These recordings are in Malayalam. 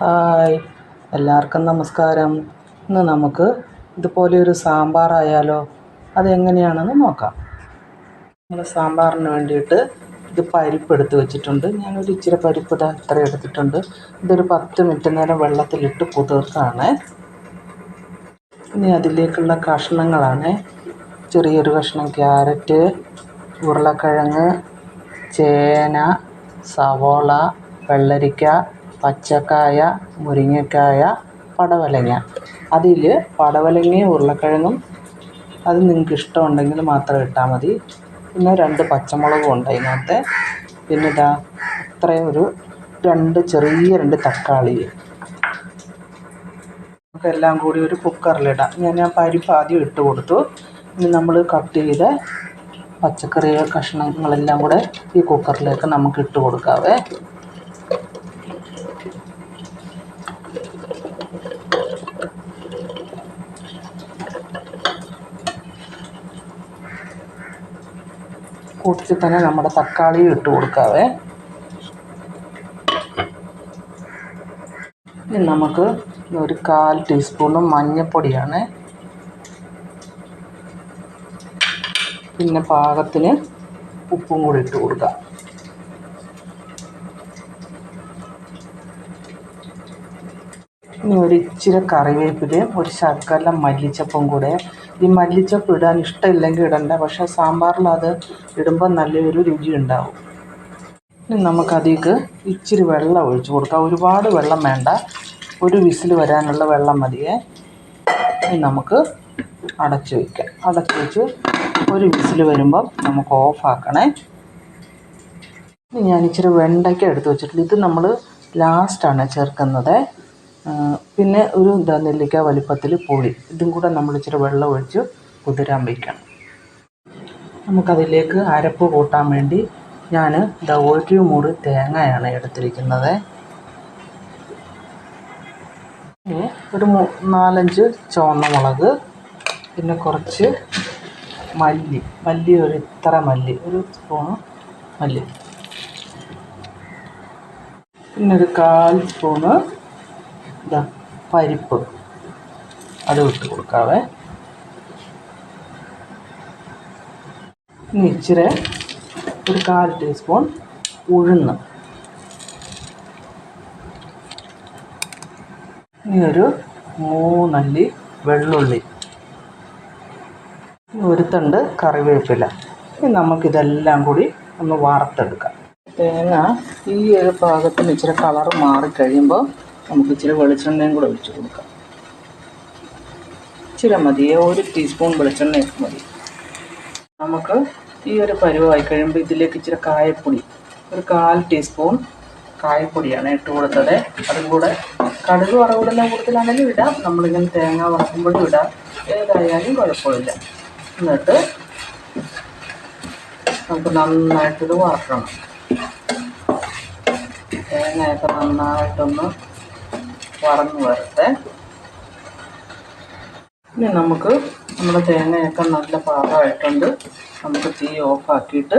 ഹായ്. എല്ലാവർക്കും നമസ്കാരം. ഇന്ന് നമുക്ക് ഇതുപോലെ ഒരു സാമ്പാറായാലോ അതെങ്ങനെയാണെന്ന് നോക്കാം. നമ്മൾ സാമ്പാറിന് വേണ്ടിയിട്ട് ഇത് പരിപ്പ് എടുത്ത് വെച്ചിട്ടുണ്ട്. ഞാനൊരു ഇച്ചിരി പരിപ്പ് ഇതാ ഇത്ര എടുത്തിട്ടുണ്ട്. ഇതൊരു പത്ത് മിനിറ്റ് നേരം വെള്ളത്തിലിട്ട് കുതിർത്താണ്. ഇനി അതിലേക്കുള്ള കഷ്ണങ്ങളാണ്. ചെറിയൊരു കഷ്ണം ക്യാരറ്റ് ഉരുളക്കിഴങ്ങ് ചേന സവോള വെള്ളരിക്ക പച്ചക്കായ മുരിങ്ങക്കായ പടവലങ്ങ. അതിൽ പടവലങ്ങയും ഉരുളക്കിഴങ്ങും അത് നിങ്ങൾക്ക് ഇഷ്ടമുണ്ടെങ്കിൽ മാത്രം ഇട്ടാൽ മതി. പിന്നെ രണ്ട് പച്ചമുളകും ഉണ്ട് അതിനകത്ത്. പിന്നെ ഇതാ ഇത്രയും ഒരു രണ്ട് ചെറിയ രണ്ട് തക്കാളി. നമുക്കെല്ലാം കൂടി ഒരു കുക്കറിലിടാം ഞാൻ ആ പരിപ്പ് ആദ്യം ഇട്ട് കൊടുത്തു. ഇനി നമ്മൾ കട്ട് ചെയ്ത പച്ചക്കറി കഷ്ണങ്ങളെല്ലാം കൂടെ ഈ കുക്കറിലേക്ക് നമുക്ക് ഇട്ട് കൊടുക്കാവേ. കൂട്ടത്തിൽ തന്നെ നമ്മുടെ തക്കാളിയും ഇട്ട് കൊടുക്കാവേ. ഇനി നമുക്ക് ഒരു കാൽ ടീസ്പൂണ് മഞ്ഞൾപ്പൊടിയാണ് പിന്നെ പാകത്തിന് ഉപ്പും കൂടി ഇട്ട് കൊടുക്കാം. ഇനി ഒരു ഇച്ചിരി കറിവേപ്പിലയും ഒരു ശർക്കര മല്ലിച്ചപ്പും കൂടെ. ഈ മല്ലിച്ചപ്പ് ഇടാൻ ഇഷ്ടമില്ലെങ്കിൽ ഇടണ്ട പക്ഷേ സാമ്പാറിൽ അത് ഇടുമ്പോൾ നല്ലൊരു രുചി ഉണ്ടാവും. ഇനി നമുക്കതിലേക്ക് ഇച്ചിരി വെള്ളം ഒഴിച്ചു കൊടുക്കാം. ഒരുപാട് വെള്ളം വേണ്ട. ഒരു വിസിൽ വരാനുള്ള വെള്ളം മതിയേ. ഇനി നമുക്ക് അടച്ചു വയ്ക്കാം അടച്ചു വെച്ച് ഒരു വിസിൽ വരുമ്പം നമുക്ക് ഓഫാക്കണേ ഇനി ഞാൻ ഇച്ചിരി വെണ്ടയ്ക്ക എടുത്ത് വെച്ചിട്ടുണ്ട്. ഇത് നമ്മൾ ലാസ്റ്റാണ് ചേർക്കുന്നത്. പിന്നെ ഒരു എന്താ നെല്ലിക്ക വലിപ്പത്തിൽ പുളി. ഇതും കൂടെ നമ്മൾ ഇച്ചിരി വെള്ളം ഒഴിച്ച് കുതിരാൻ വയ്ക്കണം നമുക്കതിലേക്ക് അരപ്പ് കൂട്ടാൻ വേണ്ടി ഞാൻ ഇതാ ഒരു മുറി തേങ്ങയാണ് എടുത്തിരിക്കുന്നത്. ഒരു നാലഞ്ച് ചുവന്ന മുളക് പിന്നെ കുറച്ച് മല്ലി. മല്ലി ഒരു ഇത്ര മല്ലി. ഒരു സ്പൂൺ മല്ലി. പിന്നെ ഒരു കാൽ സ്പൂണ് ഇതാ പരിപ്പ്. അത് ഇട്ട് കൊടുക്കാവേ. ഇനി ഇച്ചിരി ഒരു കാൽ ടീസ്പൂൺ ഉഴുന്ന്. ഇനി ഒരു മൂന്നല്ലി വെള്ളുള്ളി. ഒരു തണ്ട് കറിവേപ്പില. ഇനി നമുക്കിതെല്ലാം കൂടി ഒന്ന് വാർത്തെടുക്കാം തേങ്ങ ഈ ഒരു പാകത്തിന് ഇച്ചിരി കളർ മാറിക്കഴിയുമ്പോൾ നമുക്ക് ഇച്ചിരി വെളിച്ചെണ്ണയും കൂടെ ഒഴിച്ചു കൊടുക്കാം. ഇച്ചിരി മതി. ഒരു ടീസ്പൂൺ വെളിച്ചെണ്ണ മതി. നമുക്ക് ഈ ഒരു പരുവമായി കഴിയുമ്പോൾ ഇതിലേക്ക് ഇച്ചിരി കായപ്പൊടി ഒരു കാൽ ടീസ്പൂൺ കായപ്പൊടിയാണ് ഇട്ട് കൊടുത്തത്. അതും കൂടെ കടുക് വറവിടുന്ന കൂടുതലാണെങ്കിലും ഇടാം. നമ്മളിങ്ങനെ തേങ്ങ വറക്കുമ്പോഴും ഇടാം. ഏതായാലും കുഴപ്പമില്ല. എന്നിട്ട് നമുക്ക് നന്നായിട്ടിത് വറക്കണം. തേങ്ങയൊക്കെ നന്നായിട്ടൊന്ന് വറന്ന് വരട്ടെ. ഇനി നമുക്ക് നമ്മുടെ തേങ്ങയൊക്കെ നല്ല പാകമായിട്ടുണ്ട്. നമുക്ക് തീ ഓഫാക്കിയിട്ട്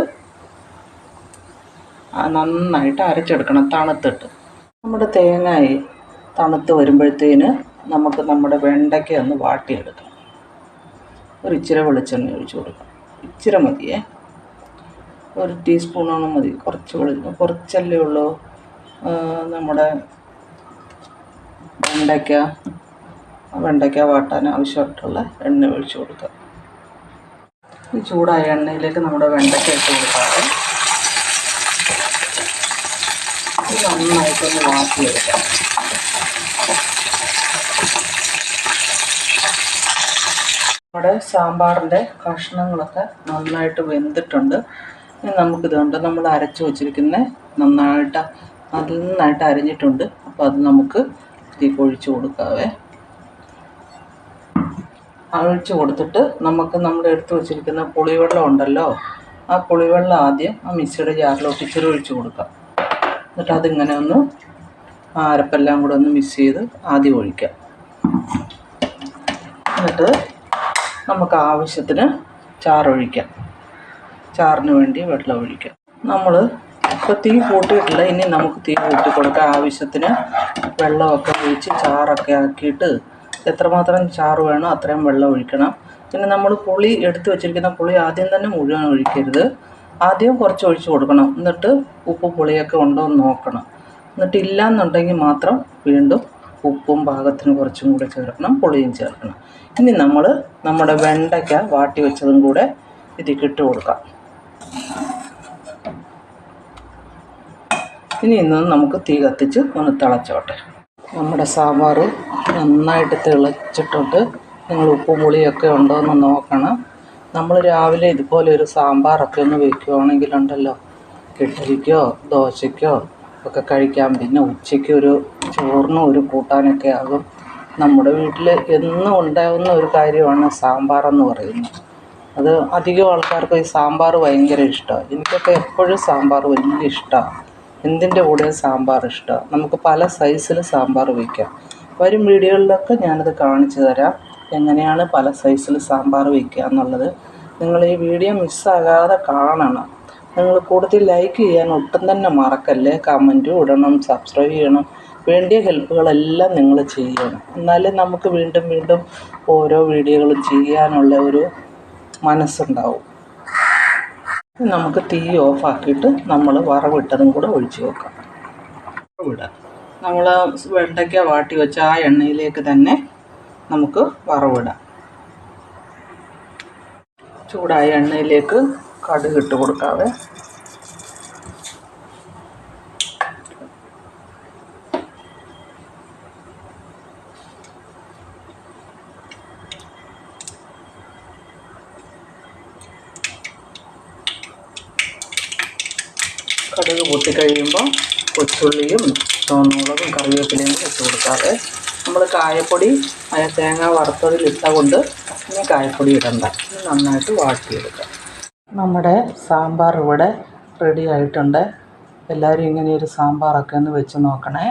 നന്നായിട്ട് അരച്ചെടുക്കണം തണുത്തിട്ട്. നമ്മുടെ തേങ്ങായി തണുത്ത് വരുമ്പോഴത്തേന് നമുക്ക് നമ്മുടെ വെണ്ടയ്ക്ക ഒന്ന് വാട്ടിയെടുക്കാം ഒരു ഇച്ചിരി വെളിച്ചെണ്ണ ഒഴിച്ച് കൊടുക്കാം ഇച്ചിരി മതിയേ. ഒരു ടീസ്പൂണോളം മതി. കുറച്ച് വെളിച്ചെണ്ണ കുറച്ചല്ലേ ഉള്ളൂ. നമ്മുടെ വെണ്ടയ്ക്ക വെണ്ടയ്ക്ക വാട്ടാൻ ആവശ്യമായിട്ടുള്ള എണ്ണ ഒഴിച്ച് കൊടുക്കുക. ഈ ചൂടായ എണ്ണയിലേക്ക് നമ്മുടെ വെണ്ടയ്ക്ക ഇട്ട് കൊടുക്കാറ് ഇത് നന്നായിട്ടൊന്ന് വാട്ടിയെടുക്കാം. നമ്മുടെ സാമ്പാറിന്റെ കഷ്ണങ്ങളൊക്കെ നന്നായിട്ട് വെന്തിട്ടുണ്ട്. ഇനി നമുക്കിതുകൊണ്ട് നമ്മൾ അരച്ച് വച്ചിരിക്കുന്ന നന്നായിട്ട് നന്നായിട്ട് അരിഞ്ഞിട്ടുണ്ട്. അപ്പോൾ അത് നമുക്ക് ഇതിലേക്ക് ഒഴിച്ചു കൊടുക്കാവേ. ഒഴിച്ച് കൊടുത്തിട്ട് നമുക്ക് നമ്മുടെ എടുത്ത് വെച്ചിരിക്കുന്ന പുളിവെള്ളം ഉണ്ടല്ലോ ആ പുളിവെള്ളം ആദ്യം ആ മിക്സിയുടെ ജാറിലോട്ട് ഇച്ചിരി ഒഴിച്ചു കൊടുക്കാം. എന്നിട്ട് അതിങ്ങനെ ഒന്ന് ആ അരപ്പെല്ലാം കൂടെ ഒന്ന് മിക്സ് ചെയ്ത് ആദ്യം ഒഴിക്കാം. എന്നിട്ട് നമുക്ക് ആവശ്യത്തിന് ചാറൊഴിക്കാം. ചാറിന് വേണ്ടി വെള്ളം ഒഴിക്കാം. നമ്മൾ ഇപ്പോൾ തീ കൂട്ടിയിട്ടില്ല. ഇനി നമുക്ക് തീ കൂട്ടി കൊടുക്കാം. ആവശ്യത്തിന് വെള്ളമൊക്കെ ഒഴിച്ച് ചാറൊക്കെ ആക്കിയിട്ട് എത്രമാത്രം ചാറ് വേണോ അത്രയും വെള്ളം ഒഴിക്കണം. പിന്നെ നമ്മൾ പുളി എടുത്ത് വെച്ചിരിക്കുന്ന പുളി ആദ്യം തന്നെ മുഴുവൻ ഒഴിക്കരുത്. ആദ്യം കുറച്ച് ഒഴിച്ച് കൊടുക്കണം. എന്നിട്ട് ഉപ്പ് പുളിയൊക്കെ ഉണ്ടോ എന്ന് നോക്കണം. എന്നിട്ട് ഇല്ലയെന്നുണ്ടെങ്കിൽ മാത്രം വീണ്ടും ഉപ്പും പാകത്തിന് കുറച്ചും കൂടെ ചേർക്കണം. പുളിയും ചേർക്കണം. ഇനി നമ്മൾ നമ്മുടെ വെണ്ടയ്ക്ക വാട്ടി വെച്ചതും കൂടെ ഇതിൽ കൊടുക്കാം. ഇനി ഇന്ന് നമുക്ക് തീ കത്തിച്ച് ഒന്ന് തിളച്ചോട്ടെ. നമ്മുടെ സാമ്പാർ നന്നായിട്ട് തിളച്ചിട്ടുണ്ട്. നിങ്ങൾ ഉപ്പും പുളിയൊക്കെ ഉണ്ടോ എന്ന് നോക്കണം. നമ്മൾ രാവിലെ ഇതുപോലെ ഒരു സാമ്പാറൊക്കെ ഒന്ന് വെക്കുകയാണെങ്കിലുണ്ടല്ലോ ഇഡ്ഡലിക്കോ ദോശയ്ക്കോ ഒക്കെ കഴിക്കാം. പിന്നെ ഉച്ചയ്ക്ക് ഒരു ചോറിനും ഒരു കൂട്ടാനൊക്കെ ആകും. നമ്മുടെ വീട്ടിൽ എന്നും ഉണ്ടാകുന്ന ഒരു കാര്യമാണ് സാമ്പാർ എന്ന് പറയുന്നത്. അത് അധികം ആൾക്കാർക്ക് ഈ സാമ്പാർ ഭയങ്കര ഇഷ്ടമാണ്. എനിക്കൊക്കെ എപ്പോഴും സാമ്പാർ വലിയ ഇഷ്ടമാണ്. എന്തിന്റെ കൂടെ സാമ്പാർ ഇഷ്ടമാണ് നമുക്ക് പല സൈസിൽ സാമ്പാർ വയ്ക്കാം വരും വീഡിയോകളിലൊക്കെ ഞാനത് കാണിച്ചു തരാം. എങ്ങനെയാണ് പല സൈസിൽ സാമ്പാർ വയ്ക്കുക എന്നുള്ളത്. നിങ്ങൾ ഈ വീഡിയോ മിസ്സാകാതെ കാണണം. നിങ്ങൾ കൂടുതൽ ലൈക്ക് ചെയ്യാൻ ഒട്ടും തന്നെ മറക്കല്ലേ? കമന്റും ഇടണം സബ്സ്ക്രൈബ് ചെയ്യണം. വേണ്ടിയ ഹെൽപ്പുകളെല്ലാം നിങ്ങൾ ചെയ്യണം. എന്നാലേ നമുക്ക് വീണ്ടും വീണ്ടും ഓരോ വീഡിയോകളും ചെയ്യാനുള്ള ഒരു മനസ്സുണ്ടാവും. നമുക്ക് തീ ഓഫാക്കിയിട്ട് നമ്മൾ വറവിട്ടതും കൂടെ ഒഴിച്ചു വെക്കാം. വറവിടാം. നമ്മൾ വെണ്ടയ്ക്ക വാട്ടി വെച്ച ആ എണ്ണയിലേക്ക് തന്നെ നമുക്ക് വറവിടാം. ചൂടായ എണ്ണയിലേക്ക് കടുക് ഇട്ട് കൊടുക്കാവേ. കടുക് പൊട്ടിക്കഴിയുമ്പോൾ കൊച്ചുള്ളിയും ചുവന്നുളകും കറിവേപ്പിലയും ഇട്ട് കൊടുക്കാതെ നമ്മൾ കായപ്പൊടി അയ തേങ്ങ വറുത്തതിലിട്ട കൊണ്ട് ഇനി കായപ്പൊടി ഇടണ്ട. നന്നായിട്ട് വാട്ടിയെടുക്കാം. നമ്മുടെ സാമ്പാർ ഇവിടെ റെഡി ആയിട്ടുണ്ട്. എല്ലാവരും ഇങ്ങനെ ഒരു സാമ്പാറൊക്കെ ഒന്ന് വെച്ച് നോക്കണേ.